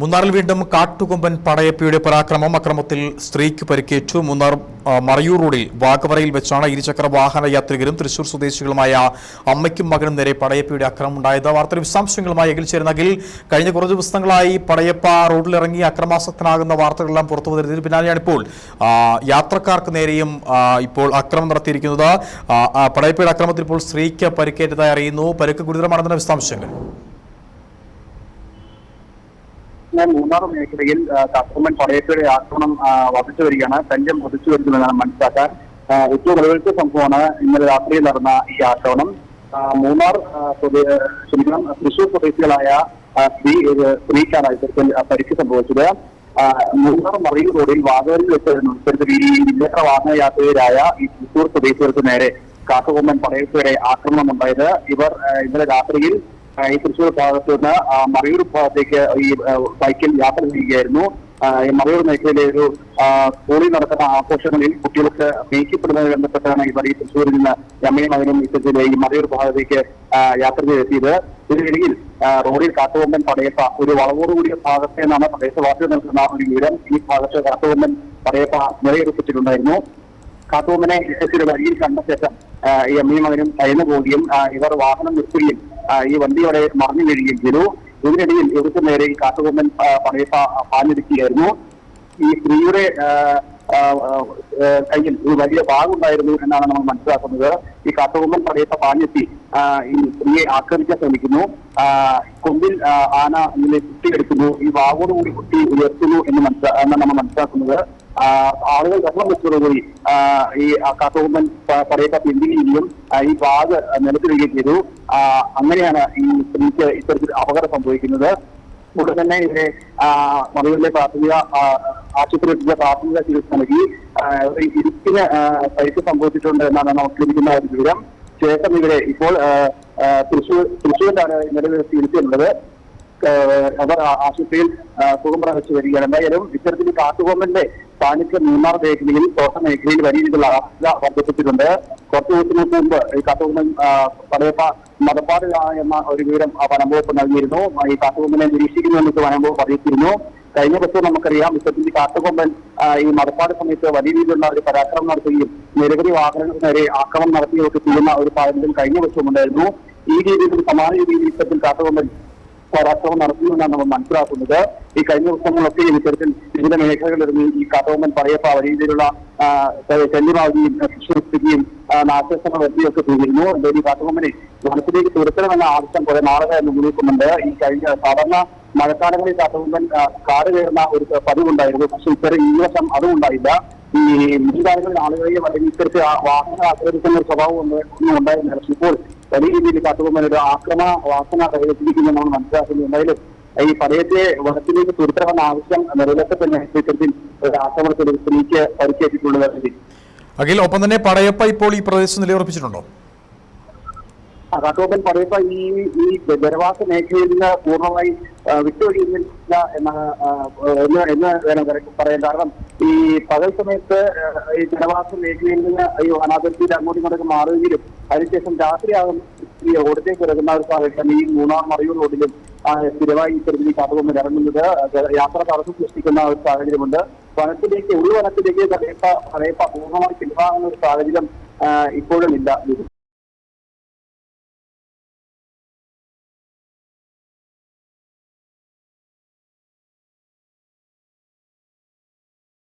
മൂന്നാറിൽ വീണ്ടും കാട്ടുകൊമ്പൻ പടയപ്പിയുടെ പരാക്രമം അക്രമത്തിൽ സ്ത്രീക്ക് പരിക്കേറ്റു. മൂന്നാർ മറയൂർ റോഡിൽ വാഗവറയിൽ വെച്ചാണ് ഇരുചക്ര വാഹന യാത്രികരും തൃശൂർ സ്വദേശികളുമായ അമ്മയ്ക്കും മകനും നേരെ പടയപ്പിയുടെ അക്രമം ഉണ്ടായത് വാർത്തയുടെ വിശദാംശങ്ങളുമായി അഖിൽ കഴിഞ്ഞ കുറച്ച് ദിവസങ്ങളായി പടയപ്പ റോഡിലിറങ്ങി അക്രമാസക്തനാകുന്ന വാർത്തകളെല്ലാം പുറത്തു വന്നിരുന്നതിന് പിന്നാലെയാണ് ഇപ്പോൾ യാത്രക്കാർക്ക് നേരെയും ഇപ്പോൾ അക്രമം നടത്തിയിരിക്കുന്നത്. പടയപ്പയുടെ അക്രമത്തിൽ ഇപ്പോൾ സ്ത്രീക്ക് പരിക്കേറ്റതായി അറിയുന്നു. പരിക്ക് ഗുരുതരമാണെന്ന വിശദാംശങ്ങൾ. മൂന്നാർ മേഖലയിൽ ആ, കസ്റ്റമൻ പടയപ്പയുടെ ആക്രമണം വധിച്ചു വരികയാണ്. തഞ്ചം വർദ്ധിച്ചു വരുന്നതാണ് മനസ്സിലാക്കാൻ ഏറ്റവും ഒടുവിലത്തെ സംഭവമാണ് ഇന്നലെ രാത്രിയിൽ നടന്ന ഈ ആക്രമണം. മൂന്നാർ ക്ഷമിക്കണം തൃശൂർ സ്വദേശികളായ സ്ത്രീ സ്ത്രീക്കാണ് ഇത്തരത്തിൽ പരിക്ക് സംഭവിച്ചത്. മൂന്നാർ മറിയൽ റോഡിൽ വാഗവരിൽ വെച്ചായിരുന്നു ഇത്തരത്തിൽ ഈ ഇരുചക്ര വാഹന യാത്രികരായ ഈ തൃശൂർ സ്വദേശികൾക്ക് നേരെ കാട്ടുകൊമ്പൻ പടയപ്പയുടെ ആക്രമണം ഉണ്ടായത് ഇവർ ഇന്നലെ രാത്രിയിൽ ഈ തൃശ്ശൂർ ഭാഗത്ത് നിന്ന് മറയൂർ ഭാഗത്തേക്ക് ഈ ബൈക്കിൽ യാത്ര ചെയ്യുകയായിരുന്നു. മറയൂർ മേഖലയിലെ ഒരു സ്കൂളിൽ നടക്കുന്ന ആഘോഷങ്ങളിൽ കുട്ടികൾക്ക് മേക്കപ്പെടുന്നതുമായി ബന്ധപ്പെട്ടാണ് ഇവർ ഈ തൃശ്ശൂരിൽ നിന്ന് രമയും മകനും ഇത്തരത്തിലെ ഈ മറയൂർ ഭാഗത്തേക്ക് യാത്ര ചെയ്തെത്തിയത്. ഇതിനിടയിൽ റോഡിൽ കാട്ടുകൊമ്പൻ പടയപ്പ ഒരു വളവോടുകൂടിയ ഭാഗത്തെ നിന്നാണ് പ്രദേശവാസികൾ നിൽക്കുന്ന ഒരു വിവരം. ഈ ഭാഗത്ത് കാട്ടുകൊമ്പൻ പടയപ്പ നിലയുറപ്പിച്ചിട്ടുണ്ടായിരുന്നു കാട്ടുകൊമ്പനെ ഇത്തരത്തിൽ വഴിയിൽ കണ്ട ശേഷം ഈ അമ്മയും മകനും ഭയന്നു പോവുകയും ഇവർ വാഹനം നിർത്തുകയും ഈ വണ്ടിയോടെ മറിഞ്ഞു വീഴുകയും ചെയ്തു. ഇതിനിടയിൽ ഇവർക്ക് നേരെ ഈ കാട്ടുകൊമ്പൻ പടയപ്പ പാഞ്ഞിരിക്കുകയായിരുന്നു ഈ സ്ത്രീയുടെ കയ്യിൽ ഒരു വലിയ ഭാഗമുണ്ടായിരുന്നു എന്നാണ് നമ്മൾ മനസ്സിലാക്കുന്നത്. ഈ കാട്ടുകൊമ്പൻ പടയപ്പ പാഞ്ഞെത്തി ഈ സ്ത്രീയെ ആക്രമിക്കാൻ ശ്രമിക്കുന്നു. കൊമ്പിൽ ആന ഇങ്ങനെ കുട്ടിയെടുക്കുന്നു ഈ വാഗോടുകൂടി കുത്തി ഉയർത്തുന്നു എന്ന് മനസ്സിലാ നമ്മൾ മനസ്സിലാക്കുന്നത്. ആളുകൾ വെള്ളം വെച്ചതോടുകൂടി ഈ കാട്ടുകൊമ്പൻ പടയപ്പ പിന്തിരിയുകയും ഈ ബാഗ് നിലത്തിടുകയും ചെയ്തു. അങ്ങനെയാണ് ഈ സ്ത്രീക്ക് ഇത്തരത്തിൽ അപകടം സംഭവിക്കുന്നത്. ഉടൻ തന്നെ ഇവരെ മറുപടിയിലെ പ്രാഥമിക ആശുപത്രി ആശുപത്രിയിലെ പ്രാഥമിക ചികിത്സ നൽകി. ഇരിക്കിന് പരിക്ക് സംഭവിച്ചിട്ടുണ്ട് എന്നാണ് നമുക്ക് ലഭിക്കുന്ന ഒരു വിവരം. ശേഷം ഇവരെ ഇപ്പോൾ തൃശൂർ തൃശ്ശൂരിലാണ് നിലവിൽ ചികിത്സയുള്ളത് അവർ ആശുപത്രിയിൽ സുഖം പ്രാപിച്ചു വരികയാണ്. എന്തായാലും ഇത്തരത്തിൽ കാട്ടുകൊമ്പന്റെ സാന്നിധ്യം മൂന്നാർ മേഖലയിൽ തോട്ട മേഖലയിൽ വലിയ രീതിയിലുള്ള അവസ്ഥ വർദ്ധിപ്പിച്ചിട്ടുണ്ട്. കുറച്ച് ദിവസങ്ങൾക്ക് മുമ്പ് ഈ കാട്ടുകുന്നൻ പടയപ്പ മതപ്പാടിലാണ് എന്ന ഒരു വിവരം വനംവകുപ്പ് നൽകിയിരുന്നു. ഈ കാട്ടുകൊമ്പനെ നിരീക്ഷിക്കുന്നു എന്നൊക്കെ വനംവകുപ്പ് അറിയിച്ചിരുന്നു. കഴിഞ്ഞ വർഷം നമുക്കറിയാം ഇത്തരത്തിൽ കാട്ടുകൊമ്പൻ ഈ മതപ്പാട് സമയത്ത് വലിയ രീതിയിലുള്ള ഒരു പരാക്രമം നടത്തുകയും നിരവധി വാഹനങ്ങൾക്ക് നേരെ ആക്രമണം നടത്തുകയൊക്കെ ചെയ്യുന്ന ഒരു സാഹചര്യം കഴിഞ്ഞ വർഷം ഉണ്ടായിരുന്നു. ഈ രീതിയിൽ സമാന രീതിയിൽ ഇത്തരത്തിൽ കാട്ടുകൊമ്പൻ പരാക്രമം നടത്തുമെന്നാണ് നമ്മൾ മനസ്സിലാക്കുന്നത്. ഈ കഴിഞ്ഞ ദിവസങ്ങളൊക്കെ ഇത്തരത്തിൽ വിവിധ മേഖലകളിലിരുന്ന് ഈ കാട്ടോമൻ പറയപ്പ വലിയ രീതിയിലുള്ള ശല്യമാവുകയും സൃഷ്ടിക്കുകയും നാശനഷ്ടങ്ങൾ വരുത്തിയൊക്കെ ചെയ്തിരുന്നു. എന്തായാലും ഈ കാട്ടുകൊമ്പനെ വനത്തിലേക്ക് തുരത്തണമെന്ന ആവശ്യം കുറെ നാളുകളായി മുന്നിൽക്കുന്നുണ്ട് ഈ കഴിഞ്ഞ സാധാരണ മഴക്കാലങ്ങളിൽ കാട്ടുകൊമ്പൻ ആ, കാട് കയറുന്ന ഒരു പതിവുണ്ടായിരുന്നു. പക്ഷെ ഇത്തരം ഈ വർഷം അതും ഉണ്ടായില്ല. ഈ മുൻകാലങ്ങളിൽ ആളുകളെയും അല്ലെങ്കിൽ ഇത്തരത്തിൽ വാഹനങ്ങൾ ആക്രമിക്കുന്ന ഒരു സ്വഭാവം ഒന്നും ഉണ്ടായിരുന്നില്ല. പക്ഷെ ഇപ്പോൾ വലിയ രീതിയിൽ കാട്ടുകൊമ്പൻ ഒരു ആക്രമ വാസന കൈവച്ചിരിക്കുന്നു നമ്മൾ മനസ്സിലാക്കുന്നു എന്തായാലും ഈ പടയത്തെ വനത്തിലേക്ക് തുരുത്തണമെന്ന ആവശ്യം നിലവിലൊക്കെ തന്നെ ഇത്തരത്തിൽ ഒരു ആക്രമണത്തിൽ സ്ത്രീക്ക് പരിക്കേറ്റിട്ടുള്ളത് അഖിൽ ഒപ്പം തന്നെ പടയപ്പ ഇപ്പോൾ ഈ പ്രദേശത്ത് നിലയുറപ്പിച്ചിട്ടുണ്ടോ? കാട്ടോപ്പൻ പറയുമ്പോ ഈ ഈ ജനവാസ മേഖലയിൽ നിന്ന് പൂർണമായി വിട്ടൊഴിയുന്നില്ല വിട്ടുവഴിയുന്നില്ല എന്ന വേണം പറയാൻ. കാരണം ഈ പകൽ സമയത്ത് ഈ ജനവാസ മേഖലയിൽ നിന്ന് ഈ വനാതിർത്തിയിൽ അങ്ങോട്ടും ഇങ്ങോട്ടും മാറുകയും അതിനുശേഷം രാത്രിയാകും ഈ റോഡിലേക്ക് ഇറങ്ങുന്ന ഒരു സാഹചര്യം. ഈ മൂന്നാർ മറിയൂർ റോഡിലും സ്ഥിരമായി ഇത്തരത്തിൽ ഈ കാട്ടുകൊമ്പൻ ഇറങ്ങുന്നത് യാത്ര തടസ്സം സൃഷ്ടിക്കുന്ന ഒരു സാഹചര്യമുണ്ട്. വനത്തിലേക്ക് ഉൾവനത്തിലേക്ക് കടയപ്പ കടയപ്പ പൂർണമായി പിൻവാങ്ങുന്ന ഒരു സാഹചര്യം ഇപ്പോഴും ഇല്ല.